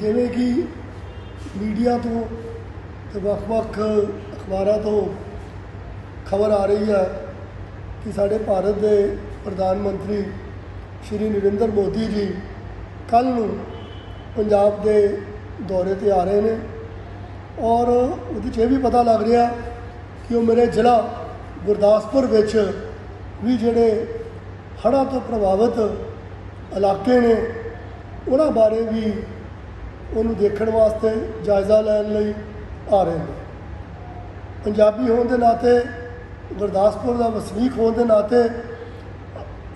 ਜਿਵੇਂ ਕਿ ਮੀਡੀਆ ਤੋਂ ਤੇ ਵੱਖ-ਵੱਖ ਅਖਬਾਰਾਂ ਤੋਂ ਖਬਰ ਆ ਰਹੀ ਹੈ ਕਿ ਸਾਡੇ ਭਾਰਤ ਦੇ ਪ੍ਰਧਾਨ ਮੰਤਰੀ ਸ਼੍ਰੀ ਨਰਿੰਦਰ ਮੋਦੀ ਜੀ ਕੱਲ ਨੂੰ ਪੰਜਾਬ ਦੇ ਦੌਰੇ ਤੇ ਆ ਰਹੇ ਨੇ ਔਰ ਉਹਦੇ 'ਚ ਇਹ ਵੀ ਪਤਾ ਲੱਗ ਰਿਹਾ ਕਿ ਉਹ ਮੇਰੇ ਜ਼ਿਲ੍ਹਾ ਗੁਰਦਾਸਪੁਰ ਵਿੱਚ ਵੀ ਜਿਹੜੇ ਹੜ੍ਹਾਂ ਤੋਂ ਪ੍ਰਭਾਵਿਤ ਇਲਾਕੇ ਨੇ, ਉਹਨਾਂ ਬਾਰੇ ਵੀ ਉਹਨੂੰ ਦੇਖਣ ਵਾਸਤੇ ਜਾਇਜ਼ਾ ਲੈਣ ਲਈ ਆ ਰਹੇ ਨੇ। ਪੰਜਾਬੀ ਹੋਣ ਦੇ ਨਾਤੇ, ਗੁਰਦਾਸਪੁਰ ਦਾ ਵਸਨੀਕ ਹੋਣ ਦੇ ਨਾਤੇ,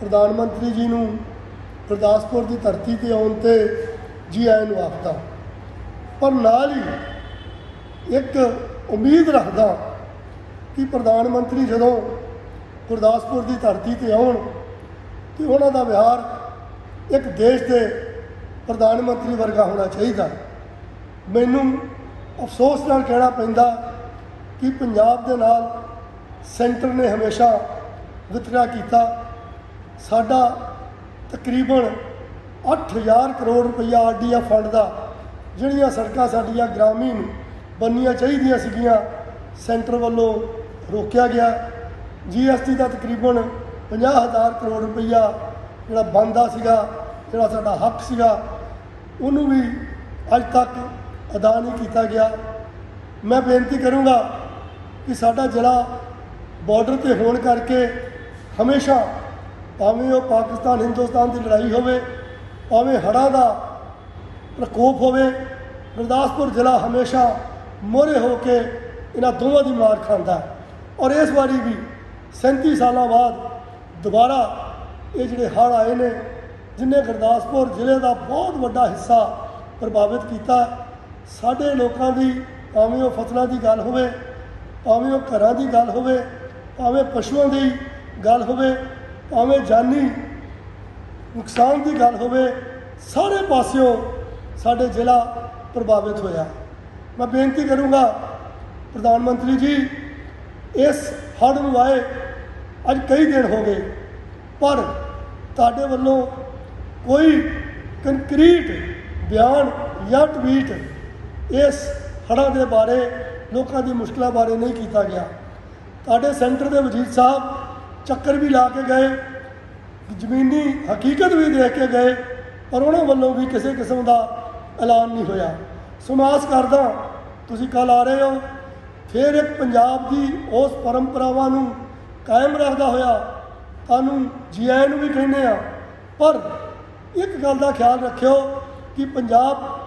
ਪ੍ਰਧਾਨ ਮੰਤਰੀ ਜੀ ਨੂੰ ਗੁਰਦਾਸਪੁਰ ਦੀ ਧਰਤੀ ਤੇ ਆਉਣ ਤੇ ਜੀ ਆਇਆਂ ਨੂੰ ਆਖਦਾ। ਪਰ ਨਾਲ ਹੀ ਇੱਕ ਉਮੀਦ ਰੱਖਦਾ ਕਿ ਪ੍ਰਧਾਨ ਮੰਤਰੀ ਜਦੋਂ ਗੁਰਦਾਸਪੁਰ ਦੀ ਧਰਤੀ ਤੇ ਆਉਣ ਤੇ ਉਹਨਾਂ ਦਾ ਵਿਹਾਰ ਇੱਕ ਦੇਸ਼ ਦੇ ਪ੍ਰਧਾਨ ਮੰਤਰੀ ਵਰਗਾ ਹੋਣਾ ਚਾਹੀਦਾ। ਮੈਨੂੰ ਅਫਸੋਸ ਨਾਲ ਕਹਿਣਾ ਪੈਂਦਾ ਕਿ ਪੰਜਾਬ ਦੇ ਨਾਲ ਸੈਂਟਰ ਨੇ ਹਮੇਸ਼ਾ ਵਿਤਕਰਾ ਕੀਤਾ। ਸਾਡਾ ਤਕਰੀਬਨ 8000 ਕਰੋੜ ਰੁਪਈਆ ਆਰਡੀਆ ਫੰਡ ਦਾ ਜਿਹੜੀਆਂ ਸੜਕਾਂ ਸਾਡੀਆਂ ਗ੍ਰਾਮੀਣ ਬਣਨੀਆਂ ਚਾਹੀਦੀਆਂ ਸੀਗੀਆਂ, ਸੈਂਟਰ ਵੱਲੋਂ ਰੋਕਿਆ ਗਿਆ। ਜੀਐਸਟੀ ਦਾ ਤਕਰੀਬਨ 50000 ਕਰੋੜ ਰੁਪਈਆ ਜਿਹੜਾ ਬਣਦਾ ਸੀਗਾ, ਜਿਹੜਾ ਸਾਡਾ ਹੱਕ ਸੀਗਾ ਉਹਨੂੰ ਵੀ ਅੱਜ ਤੱਕ ਅਦਾ ਨਹੀਂ ਕੀਤਾ ਗਿਆ। ਮੈਂ ਬੇਨਤੀ ਕਰੂੰਗਾ ਕਿ ਸਾਡਾ ਜ਼ਿਲ੍ਹਾ ਬਾਰਡਰ ਤੇ ਹੋਣ ਕਰਕੇ ਹਮੇਸ਼ਾ ਭਾਵੇਂ ਉਹ ਪਾਕਿਸਤਾਨ, ਹਿੰਦੁਸਤਾਨ ਦੀ ਲੜਾਈ ਹੋਵੇ, ਭਾਵੇਂ ਹੜ੍ਹਾਂ ਦਾ ਪ੍ਰਕੋਪ ਹੋਵੇ, ਗੁਰਦਾਸਪੁਰ ਜ਼ਿਲ੍ਹਾ ਹਮੇਸ਼ਾ ਮੋਹਰੇ ਹੋ ਕੇ ਇਹਨਾਂ ਦੋਵਾਂ ਦੀ ਮਾਰ ਖਾਂਦਾ ਔਰ ਇਸ ਵਾਰੀ ਵੀ 37 ਸਾਲਾਂ ਬਾਅਦ ਦੁਬਾਰਾ ਇਹ ਜਿਹੜੇ ਹੜ੍ਹ ਆਏ ਨੇ ਜਿਨੇ ਗੁਰਦਾਸਪੁਰ ਜ਼ਿਲ੍ਹੇ ਦਾ ਬਹੁਤ ਵੱਡਾ ਹਿੱਸਾ ਪ੍ਰਭਾਵਿਤ ਕੀਤਾ, ਸਾਡੇ ਲੋਕਾਂ ਦੀ, ਭਾਵੇਂ ਉਹ ਫਸਲਾਂ ਦੀ ਗੱਲ ਹੋਵੇ, ਭਾਵੇਂ ਉਹ ਘਰਾਂ ਦੀ ਗੱਲ ਹੋਵੇ, ਭਾਵੇਂ ਪਸ਼ੂਆਂ ਦੀ ਗੱਲ ਹੋਵੇ, ਭਾਵੇਂ ਜਾਨੀ ਨੁਕਸਾਨ ਦੀ ਗੱਲ ਹੋਵੇ, ਸਾਰੇ ਪਾਸਿਓਂ ਸਾਡੇ ਜ਼ਿਲ੍ਹਾ ਪ੍ਰਭਾਵਿਤ ਹੋਇਆ। ਮੈਂ ਬੇਨਤੀ ਕਰੂੰਗਾ ਪ੍ਰਧਾਨ ਮੰਤਰੀ ਜੀ, ਇਸ ਹੜ੍ਹ ਨੂੰ ਆਏ ਅੱਜ ਕਈ ਦਿਨ ਹੋ ਗਏ, ਪਰ ਤੁਹਾਡੇ ਵੱਲੋਂ ਕੋਈ ਕੰਕਰੀਟ, ਬਿਆਨ ਜਾਂ ਟਵੀਟ ਇਸ ਹੜ੍ਹਾਂ ਦੇ ਬਾਰੇ, ਲੋਕਾਂ ਦੀ ਮੁਸ਼ਕਲਾਂ ਬਾਰੇ ਨਹੀਂ ਕੀਤਾ ਗਿਆ। ਤੁਹਾਡੇ ਸੈਂਟਰ ਦੇ ਵਜ਼ੀਰ ਸਾਹਿਬ ਚੱਕਰ ਵੀ ਲਾ ਕੇ ਗਏ, ਜ਼ਮੀਨੀ ਹਕੀਕਤ ਵੀ ਦੇਖ ਕੇ ਗਏ, ਪਰ ਉਹਨਾਂ ਵੱਲੋਂ ਵੀ ਕਿਸੇ ਕਿਸਮ ਦਾ ਐਲਾਨ ਨਹੀਂ ਹੋਇਆ। ਸਮਾਸ ਕਰਦਾ, ਤੁਸੀਂ ਕੱਲ ਆ ਰਹੇ ਹੋ, ਫਿਰ ਇੱਕ ਪੰਜਾਬ ਦੀ ਉਸ ਪਰੰਪਰਾਵਾਂ ਨੂੰ ਕਾਇਮ ਰੱਖਦਾ ਹੋਇਆ, ਤੁਹਾਨੂੰ ਜੀਆਈ ਨੂੰ ਵੀ ਕਹਿੰਦੇ ਆ ਪਰ ਇੱਕ ਗੱਲ ਦਾ ਖਿਆਲ ਰੱਖਿਓ ਕਿ ਪੰਜਾਬ